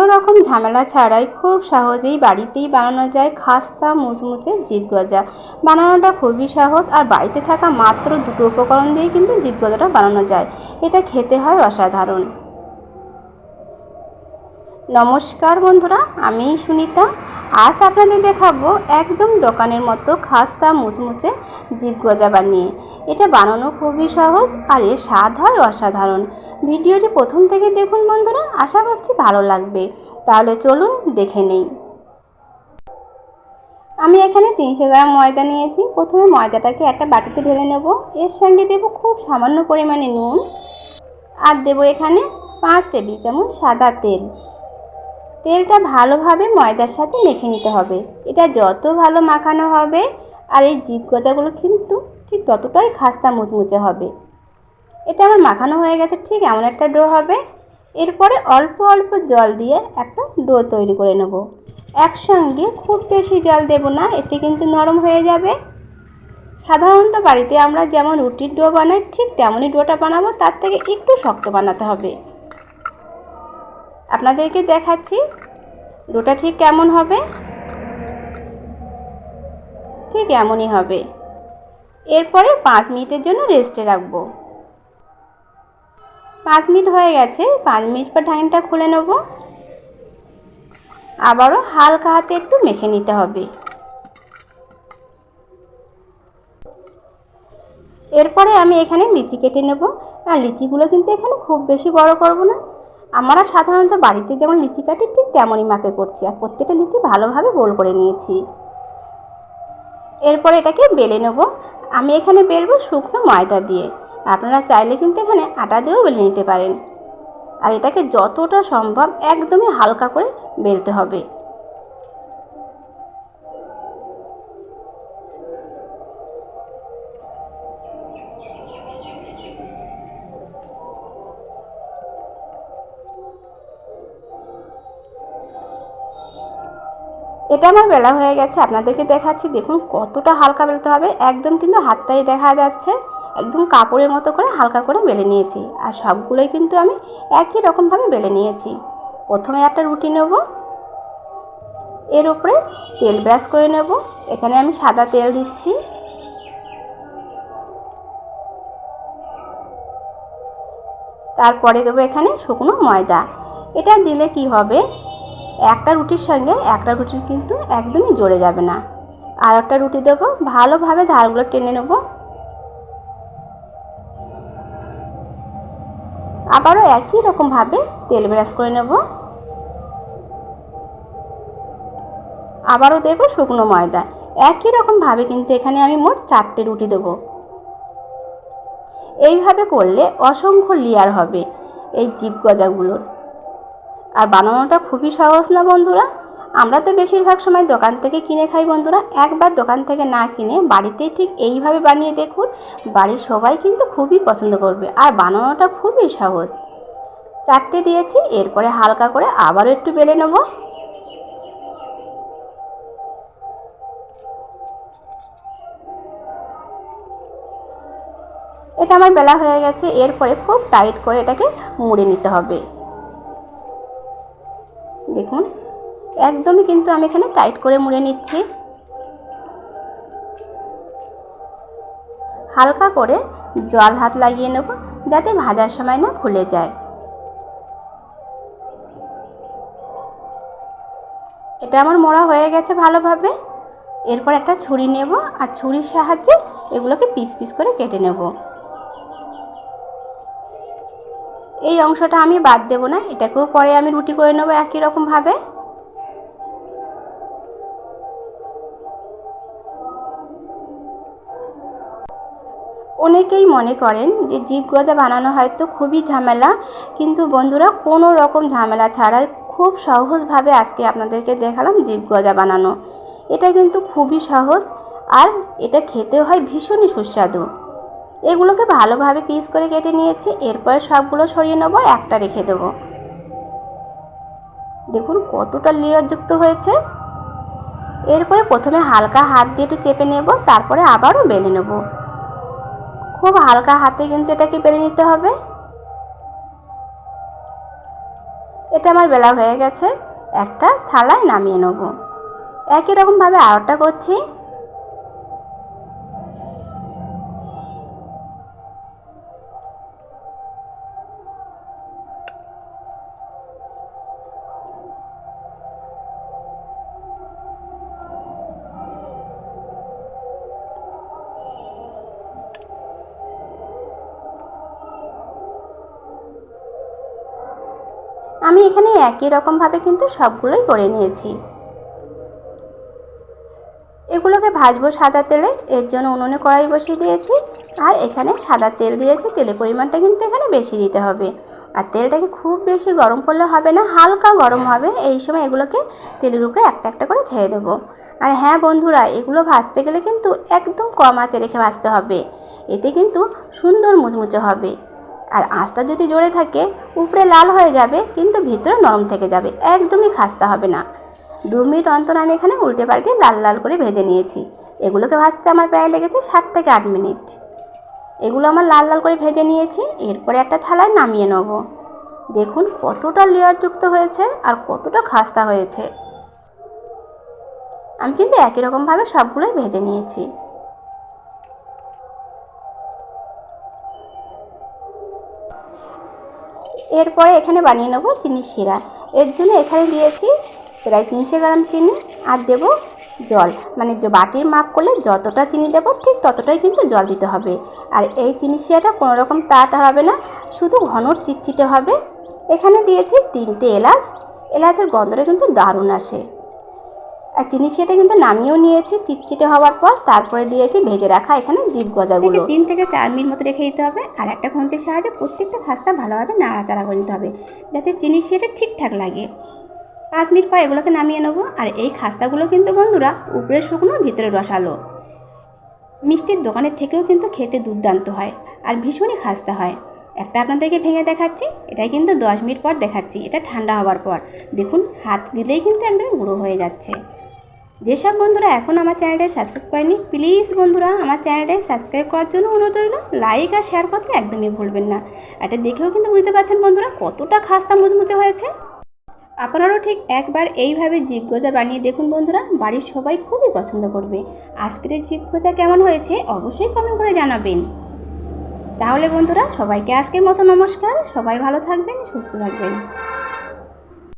কোনো রকম ঝামেলা ছাড়াই খুব সহজেই বাড়িতেই বানানো যায় খাস্তা মুচমুচে জিপ গজা। বানানোটা খুবই সহজ আর বাড়িতে থাকা মাত্র দুটো উপকরণ দিয়ে কিন্তু জিপ গজাটা বানানো যায়। এটা খেতে হয় অসাধারণ। নমস্কার বন্ধুরা, আমি সুনিতা। আজ আপনাদের দেখাবো একদম দোকানের মতো খাস্তা মুচমুচে জিপ গজা বানিয়ে। এটা বানানো খুবই সহজ আর এর স্বাদ হয় অসাধারণ। ভিডিওটি প্রথম থেকে দেখুন বন্ধুরা, আশা করছি ভালো লাগবে। তাহলে চলুন দেখে নেই। আমি এখানে তিনশো গ্রাম ময়দা নিয়েছি। প্রথমে ময়দাটাকে একটা বাটিতে ঢেলে নেব। এর সঙ্গে দেব খুব সামান্য পরিমাণে নুন। আর দেব এখানে পাঁচ টেবিল চামচ সাদা তেল। তেলটা ভালোভাবে ময়দার সাথে মেখে নিতে হবে। এটা যত ভালো মাখানো হবে আর এই জিপ গজাগুলো কিন্তু ঠিক ততটাই খাস্তা মুচমুচে হবে। এটা আমার মাখানো হয়ে গেছে, ঠিক এমন একটা ডো হবে। এরপরে অল্প অল্প জল দিয়ে একটা ডো তৈরি করে নেব। একসঙ্গে খুব বেশি জল দেব না, এতে কিন্তু নরম হয়ে যাবে। সাধারণত বাড়িতে আমরা যেমন রুটির ডো বানাই, ঠিক তেমনই ডোটা বানাবো, তার থেকে একটু শক্ত বানাতে হবে। আপনাদেরকে দেখাচ্ছি। ডোটা ঠিক কেমন হবে? ঠিক এমনই হবে। এরপরে পাঁচ মিনিটের জন্য রেস্টে রাখব। পাঁচ মিনিট হয়ে গেছে। পাঁচ মিনিট পর ঢাকনিটা খুলে নেব। আবারও হালকা হাতে একটু মেখে নিতে হবে। এরপরে আমি এখানে লিচি কেটে নেব। আর লিচিগুলো কিন্তু এখানে খুব বেশি বড় করব না। আমরা সাধারণত বাড়িতে যেমন লিচি কাটি, ঠিক তেমনই মাপে করছি আর প্রত্যেকটা লিচি ভালোভাবে গোল করে নিয়েছি। এরপর এটাকে বেলে নেব। আমি এখানে বেলবো শুকনো ময়দা দিয়ে। আপনারা চাইলে কিন্তু এখানে আটা দিয়েও বেলে নিতে পারেন। আর এটাকে যতটা সম্ভব একদমই হালকা করে বেলতে হবে। এটা আমার বেলা হয়ে গেছে, আপনাদেরকে দেখাচ্ছি। দেখুন কতটা হালকা বেলতে হবে। একদম কিন্তু হাতটাই দেখা যাচ্ছে। একদম কাপড়ের মতো করে হালকা করে বেলে নিয়েছি। আর সবগুলোই কিন্তু আমি একই রকমভাবে বেলে নিয়েছি। প্রথমে একটা রুটি নেব। এর উপরে তেল ব্রাশ করে নেব। এখানে আমি সাদা তেল দিচ্ছি। তারপরে দেবো এখানে শুকনো ময়দা। এটা দিলে কি হবে? একটা রুটির সঙ্গে একটা রুটির কিন্তু একদমই জড়ে যাবে না। আর একটা রুটি দেবো, ভালোভাবে ধারগুলো টেনে নেব। আবারও একই রকমভাবে তেল ব্রাশ করে নেব। আবারও দেবো শুকনো ময়দা। একই রকমভাবে কিন্তু এখানে আমি মোট চারটে রুটি দেবো। এইভাবে করলে অসংখ্য লেয়ার হবে এই জিপ গজাগুলোর। আর বানানোটা খুবই সহজ না বন্ধুরা? আমরা তো বেশিরভাগ সময় দোকান থেকে কিনে খাই বন্ধুরা। একবার দোকান থেকে না কিনে বাড়িতেই ঠিক এইভাবে বানিয়ে দেখুন, বাড়ির সবাই কিন্তু খুবই পছন্দ করবে। আর বানানোটা খুবই সহজ। চারটে দিয়েছি, এরপরে হালকা করে আবারও একটু বেলে নেব। এটা আমার বেলা হয়ে গেছে, এরপরে খুব টাইট করে এটাকে মুড়ে নিতে হবে। একদমই কিন্তু আমি এখানে টাইট করে মুড়ে নিচ্ছি। হালকা করে জল হাত লাগিয়ে নেব যাতে ভাজার সময় না খুলে যায়। এটা আমার মোড়া হয়ে গেছে ভালোভাবে। এরপর একটা ছুরি নেব আর ছুরির সাহায্যে এগুলোকে পিস পিস করে কেটে নেব। এই অংশটা আমি বাদ দেব না, এটাকেও পরে আমি রুটি করে নেব একই রকমভাবে। অনেকেই মনে করেন যে জিপ গজা বানানো হয়তো খুবই ঝামেলা, কিন্তু বন্ধুরা কোনো রকম ঝামেলা ছাড়াই খুব সহজভাবে আজকে আপনাদেরকে দেখালাম জিপ গজা বানানো। এটা কিন্তু খুবই সহজ আর এটা খেতে হয় ভীষণই সুস্বাদু। এগুলোকে ভালোভাবে পিস করে কেটে নিয়েছি, এরপরে সবগুলো সরিয়ে নেব, একটা রেখে দেবো। দেখুন কতটা লেয়ারযুক্ত হয়েছে। এরপরে প্রথমে হালকা হাত দিয়ে একটু চেপে নেব, তারপরে আবারও বেলে নেব। খুব হালকা হাতে কিন্তু এটাকে পেরে নিতে হবে। এটা আমার বেলা হয়ে গেছে, একটা থালায় নামিয়ে নেব। একই রকমভাবে আরটা করছি। আমি এখানে একই রকমভাবে কিন্তু সবগুলোই করে নিয়েছি। এগুলোকে ভাজবো সাদা তেলে, এর জন্য উনুনে কড়াই বসিয়ে দিয়েছি, আর এখানে সাদা তেল দিয়েছি, তেলের পরিমাণটা কিন্তু এখানে বেশি দিতে হবে। আর তেলটাকে খুব বেশি গরম করলে হবে না, হালকা গরম হবে, এই সময় এগুলোকে তেলের উপরে একটা একটা করে ছেড়ে দেবো। আর হ্যাঁ বন্ধুরা, এগুলো ভাজতে গেলে কিন্তু একদম কম আঁচে রেখে ভাজতে হবে, এতে কিন্তু সুন্দর মুচমুচে হবে। আর আঁচটা যদি জোরে থাকে, উপরে লাল হয়ে যাবে, কিন্তু ভিতরে নরম থেকে যাবে। একদমই খাস্তা হবে না। দু মিনিট অন্তর আমি এখানে উল্টে পাল্টে লাল লাল করে ভেজে নিয়েছি। এগুলোকে ভাজতে আমার প্রায় লেগেছে সাত থেকে আট মিনিট। এগুলো আমার লাল লাল করে ভেজে নিয়েছি, এরপরে একটা থালায় নামিয়ে নেব। দেখুন কতটা লেয়ারযুক্ত হয়েছে আর কতটা খাস্তা হয়েছে। আমি কিন্তু একই রকমভাবে সবগুলোই ভেজে নিয়েছি। এরপরে এখানে বানিয়ে নেব চিনির শিরা। এর জন্য এখানে দিয়েছি প্রায় তিনশো গ্রাম চিনি আর দেব জল। মানে বাটির মাপ করলে যতটা চিনি দেব, ঠিক ততটাই কিন্তু জল দিতে হবে। আর এই চিনি শিরাটা কোনো রকম হবে না, শুধু ঘনর চিটচিটে হবে। এখানে দিয়েছি তিনটে এলাচ। এলাচের গন্ধটা কিন্তু দারুণ আসে। আর চিনি শিরাটা কিন্তু নামিয়েও নিয়েছি, চিটচিটে হওয়ার পর তারপরে দিয়েছি ভেজে রাখা এখানে জিভ গজাগুলো। তিন থেকে চার মিনিট মতো রেখে দিতে হবে আর একটা খুন্তির সাহায্যে প্রত্যেকটা খাস্তা ভালোভাবে নাড়াচাড়া করে নিতে হবে যাতে চিনি শিরাটা ঠিকঠাক লাগে। পাঁচ মিনিট পর এগুলোকে নামিয়ে নেব আর এই খাস্তাগুলো কিন্তু বন্ধুরা উপরে শুকনো, ভিতরে রসালো। মিষ্টির দোকানের থেকেও কিন্তু খেতে দুর্দান্ত হয় আর ভীষণই খাস্তা হয়। একটা আপনাদেরকে ভেঙে দেখাচ্ছি, এটাই কিন্তু দশ মিনিট পর দেখাচ্ছি, এটা ঠান্ডা হওয়ার পর। দেখুন, হাত দিলেই কিন্তু একদম গুঁড়ো হয়ে যাচ্ছে। যেসব বন্ধুরা এখন আমার চ্যানেলটায় সাবস্ক্রাইব করেনি প্লিজ বন্ধুরা আমার চ্যানেলটায় সাবস্ক্রাইব করার জন্য অনুরোধ রইল লাইক আর শেয়ার করতে একদমই ভুলবেন না। এটা দেখেও কিন্তু বুঝতে পারছেন বন্ধুরা কতটা খাস্তা মুচমুচে হয়েছে। আপনারাও ঠিক একবার এইভাবে জিপ গোজা বানিয়ে দেখুন বন্ধুরা, বাড়ির সবাই খুবই পছন্দ করবে। আজকের এই জিপ গোজা কেমন হয়েছে অবশ্যই কমেন্ট করে জানাবেন। তাহলে বন্ধুরা সবাইকে আজকের মতো নমস্কার, সবাই ভালো থাকবেন, সুস্থ থাকবেন।